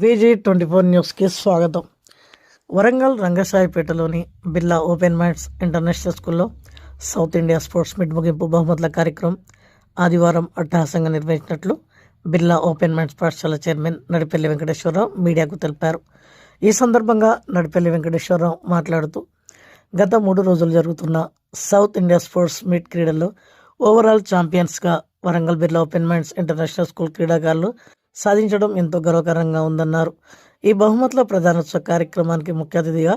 విజీ twenty four న్యూస్కి స్వాగతం. వరంగల్ రంగసాయిపేటలోని బిర్లా ఓపెన్ మైండ్స్ ఇంటర్నేషనల్ స్కూల్లో సౌత్ ఇండియా స్పోర్ట్స్ మీట్ ముగింపు బహుమతుల కార్యక్రమం ఆదివారం అట్టహాసంగా నిర్వహించినట్లు బిర్లా ఓపెన్ మైండ్స్ పాఠశాల చైర్మన్ నడిపల్లి వెంకటేశ్వరరావు మీడియాకు తెలిపారు. ఈ సందర్భంగా నడిపల్లి వెంకటేశ్వరరావు మాట్లాడుతూ గత మూడు రోజులు జరుగుతున్న సౌత్ ఇండియా స్పోర్ట్స్ మీట్ క్రీడల్లో overall ఛాంపియన్స్గా Warangal Birla open minds international school క్రీడాకారులు సాధించడం ఎంతో గర్వకారంగా ఉందన్నారు. ఈ బహుమతుల ప్రధానోత్సవ కార్యక్రమానికి ముఖ్య అతిథిగా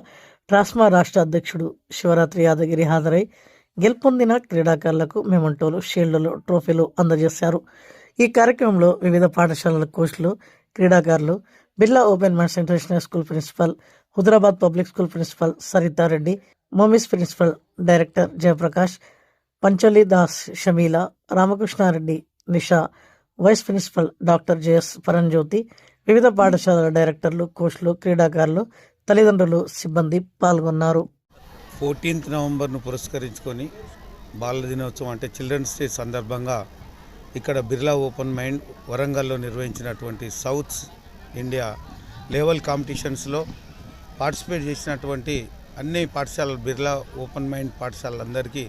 ట్రాస్మా రాష్ట్ర అధ్యక్షుడు శివరాత్రి యాదగిరి హాజరై గెలుపొందిన క్రీడాకారులకు మెమంటోలు షీల్డ్లు ట్రోఫీలు అందజేశారు. ఈ కార్యక్రమంలో వివిధ పాఠశాలల కోచ్లు క్రీడాకారులు Birla open minds international school principal Hyderabad public school principal Sarithareddy మొమిస్ principal director Jayaprakash Panchali Das Shamila Ramakrishnareddy Nisha vice principal doctor J S Paramjyothi వివిధ పాఠశాలల డైరెక్టర్లు కోచ్లు క్రీడాకారులు తల్లిదండ్రులు సిబ్బంది పాల్గొన్నారు. ఫోర్టీన్త్ నవంబర్ను పురస్కరించుకొని బాల దినోత్సవం అంటే చిల్డ్రన్స్ డే సందర్భంగా ఇక్కడ బిర్లా ఓపెన్ మైండ్ వరంగల్లో నిర్వహించినటువంటి సౌత్ ఇండియా లెవెల్ కాంపిటీషన్స్లో పార్టిసిపేట్ చేసినటువంటి అన్ని పాఠశాలలు బిర్లా ఓపెన్ మైండ్ పాఠశాలలందరికీ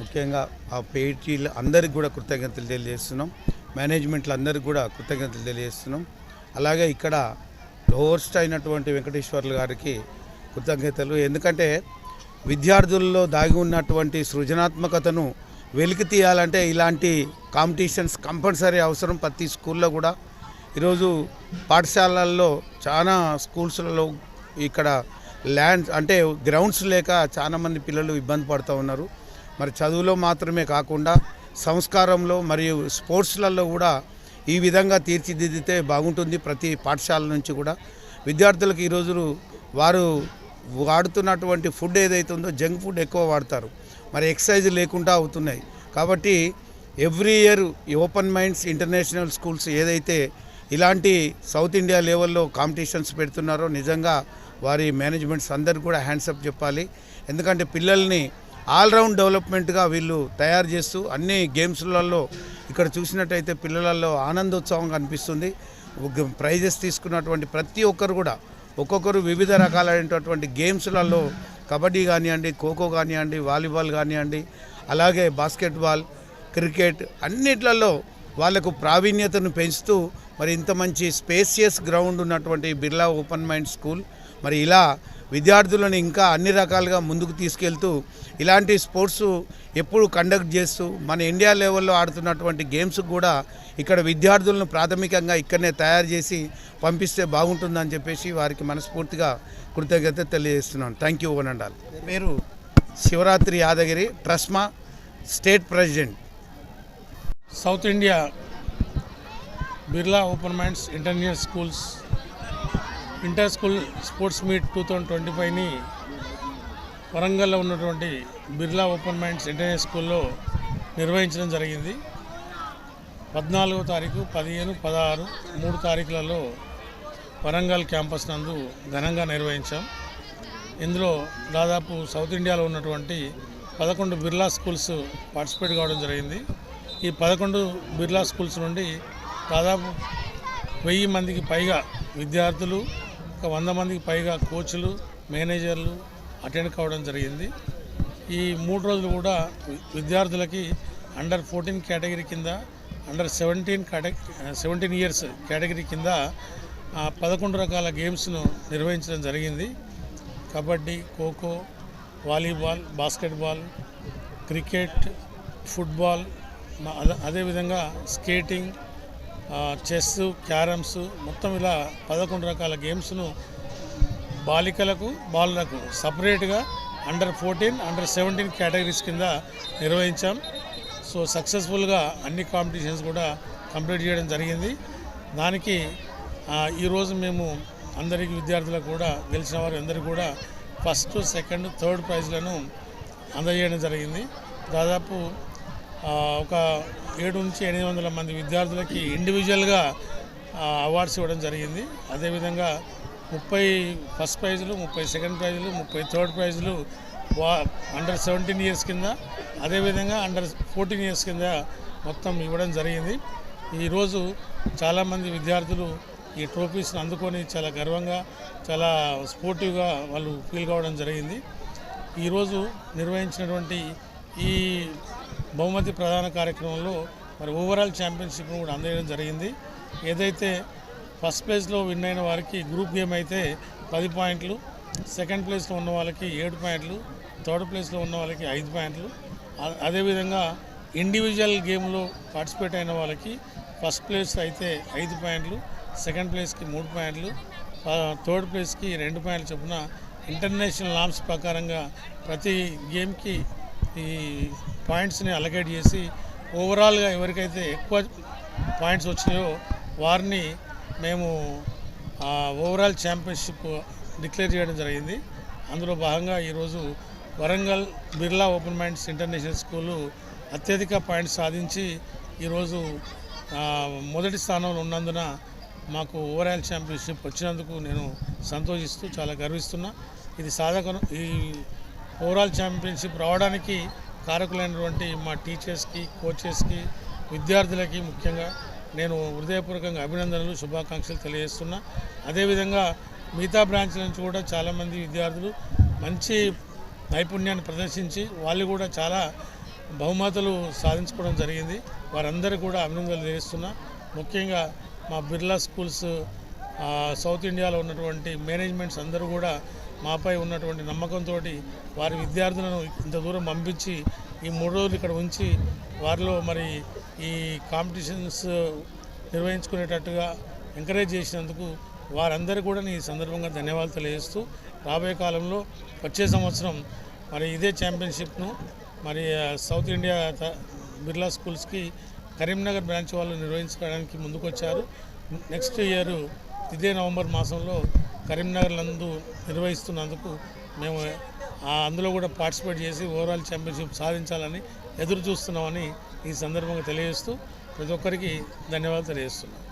ముఖ్యంగా ఆ పేటీలు అందరికి కూడా కృతజ్ఞతలు తెలియజేస్తున్నాం. మేనేజ్మెంట్లు అందరికి కూడా కృతజ్ఞతలు తెలియజేస్తున్నాం. అలాగే ఇక్కడ హోస్ట్ అయినటువంటి వెంకటేశ్వర్లు గారికి కృతజ్ఞతలు. ఎందుకంటే విద్యార్థుల్లో దాగి ఉన్నటువంటి సృజనాత్మకతను వెలికి తీయాలంటే ఇలాంటి కాంపిటీషన్స్ కంపల్సరీ అవసరం ప్రతి స్కూల్లో కూడా. ఈరోజు పాఠశాలల్లో చాలా స్కూల్స్లలో ఇక్కడ ల్యాండ్ అంటే గ్రౌండ్స్ లేక చాలామంది పిల్లలు ఇబ్బంది పడుతూ ఉన్నారు. మరి చదువులో మాత్రమే కాకుండా సంస్కారంలో మరియు స్పోర్ట్స్లలో కూడా ఈ విధంగా తీర్చిదిద్దితే బాగుంటుంది ప్రతి పాఠశాల నుంచి కూడా. విద్యార్థులకు ఈరోజు వారు వాడుతున్నటువంటి ఫుడ్ ఏదైతుందో ఉందో జంక్ ఫుడ్ ఎక్కువ వాడతారు. మరి ఎక్సర్సైజ్ లేకుండా అవుతున్నాయి. కాబట్టి ఎవ్రీ ఇయర్ ఈ ఓపెన్ మైండ్స్ ఇంటర్నేషనల్ స్కూల్స్ ఏదైతే ఇలాంటి సౌత్ ఇండియా లెవెల్లో కాంపిటీషన్స్ పెడుతున్నారో నిజంగా వారి మేనేజ్మెంట్స్ అందరు కూడా హ్యాండ్సప్ చెప్పాలి. ఎందుకంటే పిల్లల్ని ఆల్రౌండ్ డెవలప్మెంట్గా వీళ్ళు తయారు చేస్తూ అన్ని గేమ్స్లలో ఇక్కడ చూసినట్టయితే పిల్లలలో ఆనందోత్సవం కనిపిస్తుంది ప్రైజెస్ తీసుకున్నటువంటి ప్రతి ఒక్కరు కూడా ఒక్కొక్కరు వివిధ రకాలైనటువంటి గేమ్స్లలో కబడ్డీ కానివ్వండి ఖోఖో కానివ్వండి వాలీబాల్ కానివ్వండి అలాగే బాస్కెట్బాల్ క్రికెట్ అన్నిట్లలో వాళ్ళకు ప్రావీణ్యతను పెంచుతూ మరి ఇంత మంచి స్పేసియస్ గ్రౌండ్ ఉన్నటువంటి బిర్లా ఓపెన్ మైండ్ స్కూల్. మరి ఇలా విద్యార్థులను ఇంకా అన్ని రకాలుగా ముందుకు తీసుకెళ్తూ ఇలాంటి స్పోర్ట్స్ ఎప్పుడు కండక్ట్ చేస్తూ మన ఇండియా లెవెల్లో ఆడుతున్నటువంటి గేమ్స్ కూడా ఇక్కడ విద్యార్థులను ప్రాథమికంగా ఇక్కడనే తయారు చేసి పంపిస్తే బాగుంటుందని చెప్పేసి వారికి మనస్ఫూర్తిగా కృతజ్ఞత తెలియజేస్తున్నాను. Thank you one and all పేరు? Sivarathri Yadagiri Trusma state president South India Birla open minds international schools inter school sports meet two thousand twenty ఫైవ్ని వరంగల్లో ఉన్నటువంటి బిర్లా ఓపెన్ మైండ్స్ ఇంటర్నేషనల్ స్కూల్లో నిర్వహించడం జరిగింది. పద్నాలుగో తారీఖు పదిహేను పదహారు మూడు తారీఖులలో వరంగల్ క్యాంపస్ నందు ఘనంగా నిర్వహించాం. ఇందులో దాదాపు సౌత్ ఇండియాలో ఉన్నటువంటి పదకొండు బిర్లా స్కూల్స్ పార్టిసిపేట్ కావడం జరిగింది. ఈ పదకొండు బిర్లా స్కూల్స్ నుండి దాదాపు వెయ్యి మందికి పైగా విద్యార్థులు ఒక వంద మందికి పైగా కోచ్లు మేనేజర్లు అటెండ్ కావడం జరిగింది. ఈ మూడు రోజులు కూడా విద్యార్థులకి అండర్ ఫోర్టీన్ కేటగిరీ కింద under seventeen category seventeen years category కింద పదకొండు రకాల గేమ్స్ను నిర్వహించడం జరిగింది. Kabaddi kho kho volleyball basketball cricket football అదే అదేవిధంగా స్కేటింగ్ చెస్ క్యారమ్స్ మొత్తం ఇలా పదకొండు రకాల గేమ్స్ను బాలికలకు బాలులకు సపరేట్గా under fourteen under seventeen categories కింద నిర్వహించాం. సో సక్సెస్ఫుల్గా అన్ని కాంపిటీషన్స్ కూడా కంప్లీట్ చేయడం జరిగింది. దానికి ఈరోజు మేము అందరికీ విద్యార్థులకు కూడా గెలిచిన వారు అందరికీ కూడా ఫస్ట్ సెకండ్ థర్డ్ ప్రైజ్లను అందజేయడం జరిగింది. దాదాపు ఒక ఏడు నుంచి ఎనిమిది వందల మంది విద్యార్థులకి ఇండివిజువల్గా అవార్డ్స్ ఇవ్వడం జరిగింది. అదేవిధంగా ముప్పై ఫస్ట్ ప్రైజులు ముప్పై సెకండ్ ప్రైజులు ముప్పై థర్డ్ ప్రైజులు వా అండర్ సెవెంటీన్ ఇయర్స్ కింద అదేవిధంగా అండర్ ఫోర్టీన్ ఇయర్స్ కింద మొత్తం ఇవ్వడం జరిగింది. ఈరోజు చాలామంది విద్యార్థులు ఈ ట్రోఫీస్ని అందుకొని చాలా గర్వంగా చాలా స్పోర్టివ్గా వాళ్ళు ఫీల్ కావడం జరిగింది. ఈరోజు నిర్వహించినటువంటి ఈ బహుమతి ప్రధాన కార్యక్రమంలో మరి ఓవరాల్ ఛాంపియన్షిప్ను కూడా అందజేయడం జరిగింది. ఏదైతే ఫస్ట్ ప్లేస్లో విన్ అయిన వారికి గ్రూప్ గేమ్ అయితే పది పాయింట్లు సెకండ్ ప్లేస్లో ఉన్న వాళ్ళకి ఏడు పాయింట్లు థర్డ్ ప్లేస్లో ఉన్న వాళ్ళకి ఐదు పాయింట్లు. అదేవిధంగా ఇండివిజువల్ గేమ్లో పార్టిసిపేట్ అయిన వాళ్ళకి ఫస్ట్ ప్లేస్ అయితే ఐదు పాయింట్లు సెకండ్ ప్లేస్కి మూడు పాయింట్లు థర్డ్ ప్లేస్కి రెండు పాయింట్లు చొప్పున ఇంటర్నేషనల్ నామ్స్ ప్రకారంగా ప్రతి గేమ్కి ఈ పాయింట్స్ని అలకేట్ చేసి ఓవరాల్గా ఎవరికైతే ఎక్కువ పాయింట్స్ వచ్చినాయో వారిని మేము ఓవరాల్ ఛాంపియన్షిప్ డిక్లేర్ చేయడం జరిగింది. అందులో భాగంగా ఈరోజు Warangal Birla open minds international school అత్యధిక పాయింట్స్ సాధించి ఈరోజు మొదటి స్థానంలో ఉన్నందున మాకు ఓవరాల్ ఛాంపియన్షిప్ వచ్చినందుకు నేను సంతోషిస్తూ చాలా గర్విస్తున్నా. ఇది సాధక ఈ ఓవరాల్ ఛాంపియన్షిప్ రావడానికి కారకులైనటువంటి మా టీచర్స్కి కోచెస్కి విద్యార్థులకి ముఖ్యంగా నేను హృదయపూర్వకంగా అభినందనలు శుభాకాంక్షలు తెలియజేస్తున్నా. అదేవిధంగా మిగతా బ్రాంచ్ల నుంచి కూడా చాలామంది విద్యార్థులు మంచి నైపుణ్యాన్ని ప్రదర్శించి వాళ్ళు కూడా చాలా బహుమతులు సాధించుకోవడం జరిగింది. వారందరూ కూడా అభినందనలు తెలియజేస్తున్నా. ముఖ్యంగా మా బిర్లా స్కూల్స్ సౌత్ ఇండియాలో ఉన్నటువంటి మేనేజ్మెంట్స్ అందరూ కూడా మాపై ఉన్నటువంటి నమ్మకంతో వారి విద్యార్థులను ఇంత దూరం పంపించి ఈ మూడు రోజులు ఇక్కడ ఉంచి వారిలో మరి ఈ కాంపిటీషన్స్ నిర్వహించుకునేటట్టుగా ఎంకరేజ్ చేసినందుకు వారందరూ కూడా ఈ సందర్భంగా ధన్యవాదాలు తెలియజేస్తూ రాబోయే కాలంలో వచ్చే సంవత్సరం మరి ఇదే ఛాంపియన్షిప్ను మరి సౌత్ ఇండియా బిర్లా స్కూల్స్కి కరీంనగర్ బ్రాంచ్ వాళ్ళు నిర్వహించడానికి ముందుకొచ్చారు. నెక్స్ట్ ఇయర్ ఇదే నవంబర్ మాసంలో కరీంనగర్ నందు నిర్వహిస్తున్నందుకు మేము అందులో కూడా పార్టిసిపేట్ చేసి ఓవరాల్ ఛాంపియన్షిప్ సాధించాలని ఎదురు చూస్తున్నామని ఈ సందర్భంగా తెలియజేస్తూ ప్రతి ఒక్కరికి ధన్యవాదాలు తెలియజేస్తున్నాం.